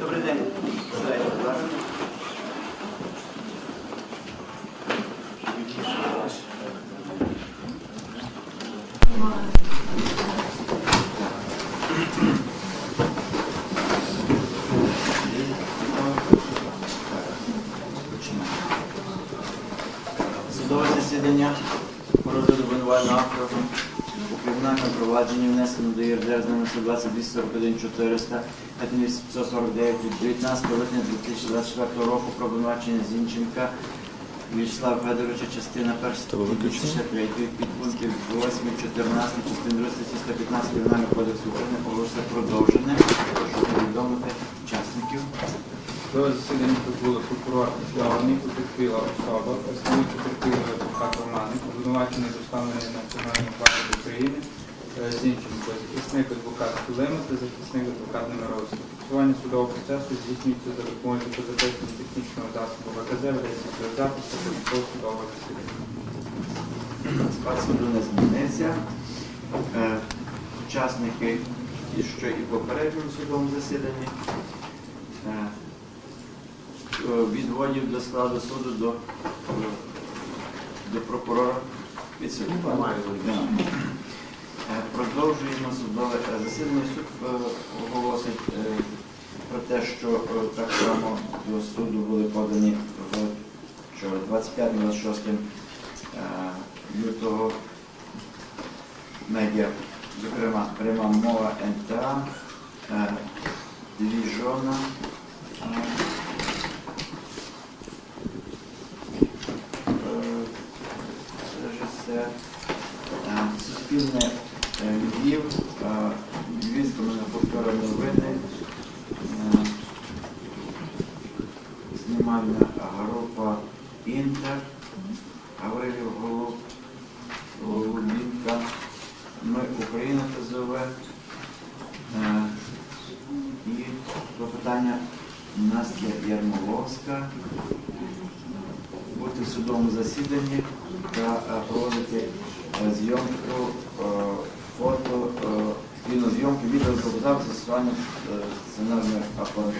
Добрий день. Сідайте, будь 2241 400 1549 19 липня 2024 року про обвинувачення Зінченка В'ячеслава Федоровича, частина 1 265 підпунктів 8, 14, частин 2 115 Кримінального кодексу України оголошується продовжене. Прошу повідомити учасників. До засідання прибули прокурор Славний, потерпіла особа, представник потерпілого адвокат Романик, обвинувачений доставлений Національної банки України. Зінченко, захисник адвокат Сулима та захисник адвокат Немировський. Фіксування судового процесу здійснюється за допомогою позитивного технічного засобу ВКЗ, ведеться запис та протокол судового засідання. Склад суду не змінився. Е, Учасники, що і в попередньому судовому засіданні, е, відводів до складу суду до, е, до прокурора підсудні. Продовжуємо судове е, засідання. Суд е, оголосить е, про те, що так само до суду були подані в 25-26 е, лютого медіа, зокрема, пряма мова НТА, е, Двіжона, е, е, режисер, е, Суспільне е, Львів, е, Львівська мануфактура новини, е, знімальна група Інтер, Гаврилів Голуб, Голубінка, Ми Україна ТЗВ. Е, І клопотання Настя Ярмоловська бути в судовому засіданні та е, проводити е, зйомку фото, е, кінозйомки, відеозапис застосування е, сценарної апаратури.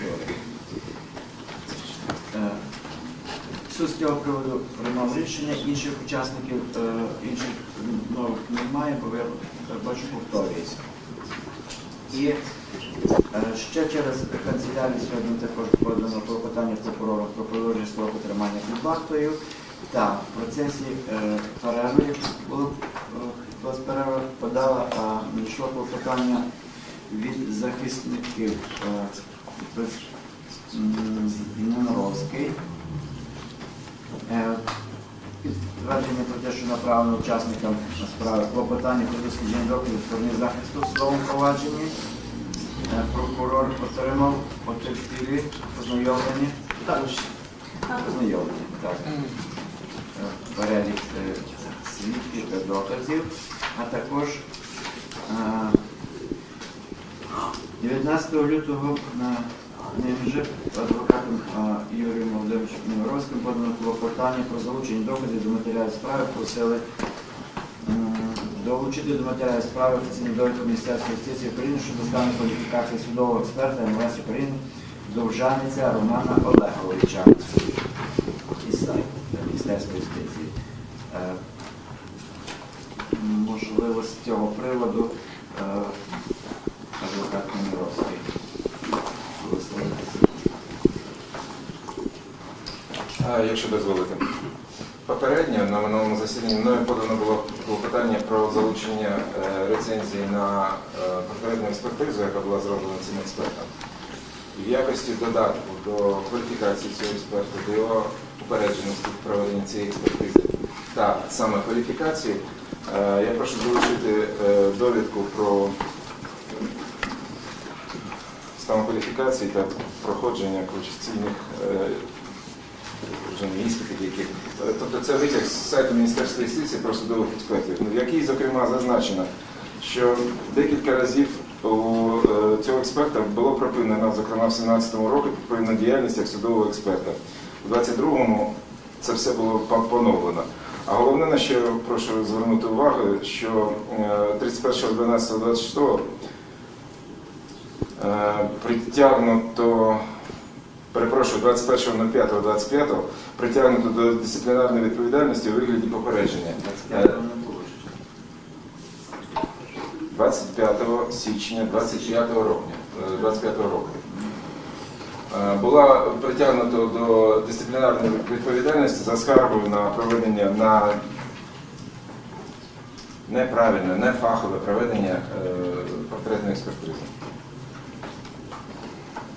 Суд з цього приводу приймав рішення, інших учасників, е, інших нових немає, бо я бачу повторюється. І е, ще через канцелярію сьогодні також подано клопотання прокурора про продовження строку тримання під вартою. Та в процесі е, перерви було е, хтось перерва подала, надійшло клопотання від захисників е, від, м, Немировський. Е, Підтвердження про те, що направлено учасникам справи клопотання про дослідження доказів сторони захисту в судовому провадженні. Е, Прокурор отримав потерпілі, ознайомлені. Ознайомлені, так. Е, Перелік е, свідків та доказів, а також е, 19 лютого на ним же адвокатом Юрієм Володимировичем Немировським подано клопотання про залучення доказів до матеріалів справи, просили долучити до матеріалів справи офіційні довідки Міністерства юстиції України щодо стану кваліфікації судового експерта МВС України Довжаниця Романа Олеговича із Міністерства юстиції. Е, Можливо, з цього приводу е, адвокат Немировський. висловитися. А, Якщо дозволите. Попередньо на минулому засіданні мною подано було клопотання про залучення е, рецензії на е, попередню експертизу, яка була зроблена цим експертом. В якості додатку до кваліфікації цього експерта, до його упередженості в проведенні цієї експертизи та саме кваліфікації, е, я прошу залучити е, довідку про стан кваліфікації та проходження кваліфікаційних е, вже не іспитів, яких. Тобто це витяг з сайту Міністерства юстиції про судових експертів, в якій, зокрема, зазначено, що декілька разів у е, цього експерта було припинено, зокрема в 17-му році, припинена діяльність як судового експерта. У 22-му це все було поновлено. А головне, на що я прошу звернути увагу, що е, 31.12.26 е, притягнуто перепрошую, 21.05.25 притягнуто до дисциплінарної відповідальності у вигляді попередження. 25 не було. ще. 25 січня 25 року. е, 25 року. Е, Була притягнуто до дисциплінарної відповідальності за скаргою на проведення на неправильне, нефахове проведення е, портретної експертизи.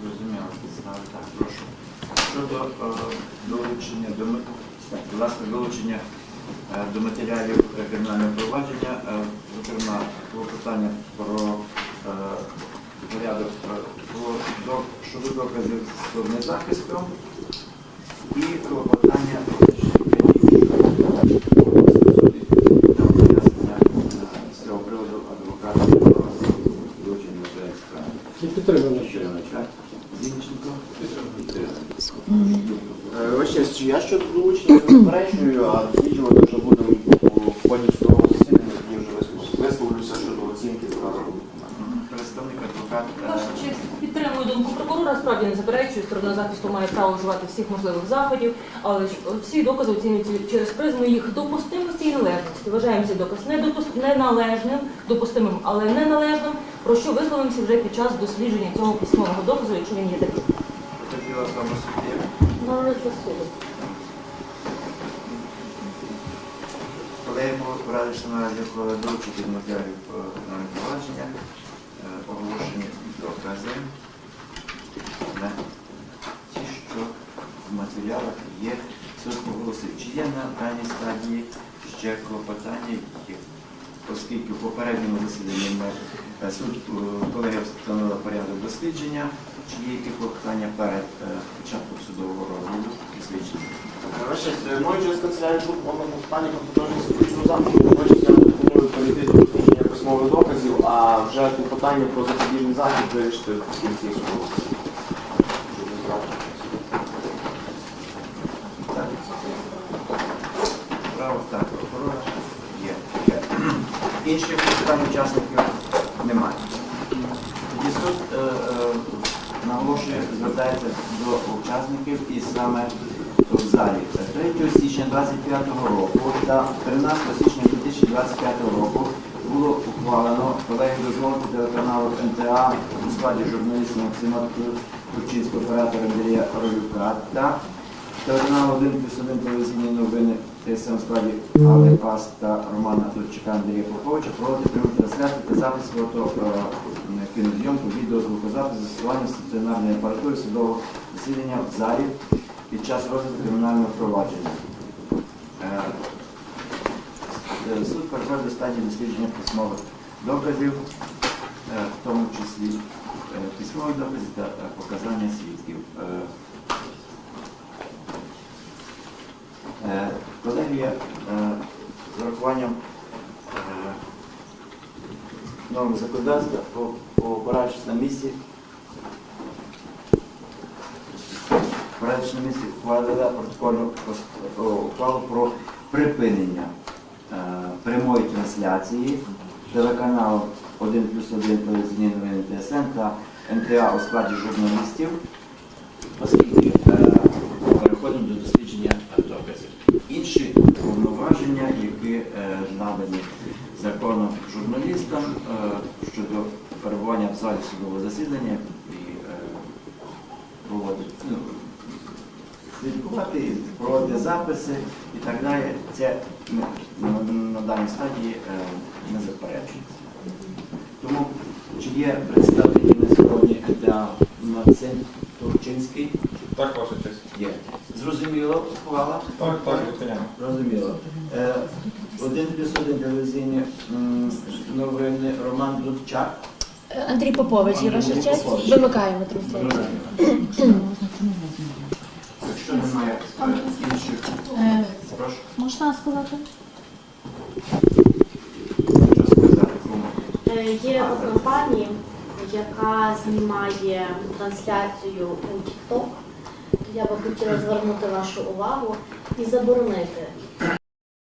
Зрозуміло. Так. Щодо е, долучення до ласка, долучення е, до матеріалів кримінального провадження, е, зокрема, питання про порядок про щодо доказів сторони захисту і клопотання е, з цього приводу адвоката про долучення до справи. Е, честь, я щодо долучення не заперечую, а досліджувати вже будемо у ході судового засідання, тоді вже висловлюся- щодо оцінки вказаного документу. Представник адвокат. е, Ваша честь, підтримую думку прокурора, справді не заперечую, сторона захисту має право вживати всіх можливих заходів, але ж всі докази оцінюються через призму їх допустимості і належності. Вважаємо цей доказ недопус- неналежним, допустимим, але неналежним, про що висловимося вже під час дослідження цього письмового доказу, якщо він є таким. Потерпіла особа суттєва. Належить засуду. Колеги порадився наразі долучити до матеріалів кримінального провадження, е, оголошені докази на ті, що в матеріалах є. Суд оголосив, чи є на даній стадії ще клопотання, є. оскільки в попередньому засіданні ми суд е, колегія встановила порядок дослідження, чи є які клопотання перед е, початком судового розгляду і свідчення. Ваша честь, е, мною через канцелярію суд повному питанні конституційного слідчого заходу, ваша я пропоную перейти до дослідження письмових доказів, а вже питання про запобіжний захід вирішити в кінці судового. Право так, прокурора є. Є. Інших учасників немає. Тоді суд е, е, наголошує, звертається до учасників і саме в залі. 3 січня 25 року та 13 січня 2025 року було ухвалено колеги дозволити телеканалу НТА у складі журналістів Максима Турчинського оператора Андрія Ролюка та Телеканал 1 плюс 1 телевізійні новини ТСН у складі Алли Пас та Романа Турчака Андрія Поповича проводити пряму трансляцію та запис фото е, кінозйомку, відео, застосування стаціонарної апаратури судового засідання в залі під час розгляду кримінального провадження. Е, е, Суд переходить до стадії дослідження письмових доказів, е, в тому числі письмових доказів та показання свідків. Колегія з урахуванням норм законодавства, по- опираючись на місці, опираючись на місці, ухвалила ухвалу про припинення е, прямої трансляції телеканалу 1 плюс 1 телевізійні новини ТСН та МТА у складі журналістів оскільки е, переходимо до дослідження доказів. Інші повноваження, які е, надані законом журналістам в залі судового засідання і е, проводити, ну, слідкувати, проводити записи і так далі, це на, на даній стадії е, не заперечується. Тому чи є представники на сьогодні НТА Максим Турчинський? Так, ваша честь. Є. Зрозуміло, ухвала? Так, так, звичайно. Зрозуміло. Е, Один плюс один телевізійні новини Роман Дудчак. Андрій Попович, є ваша честь. Вимикаємо трансляцію. Якщо немає інших, прошу, Можна сказати? Е, Є компанія, яка знімає трансляцію у TikTok. Я би хотіла звернути вашу увагу і заборонити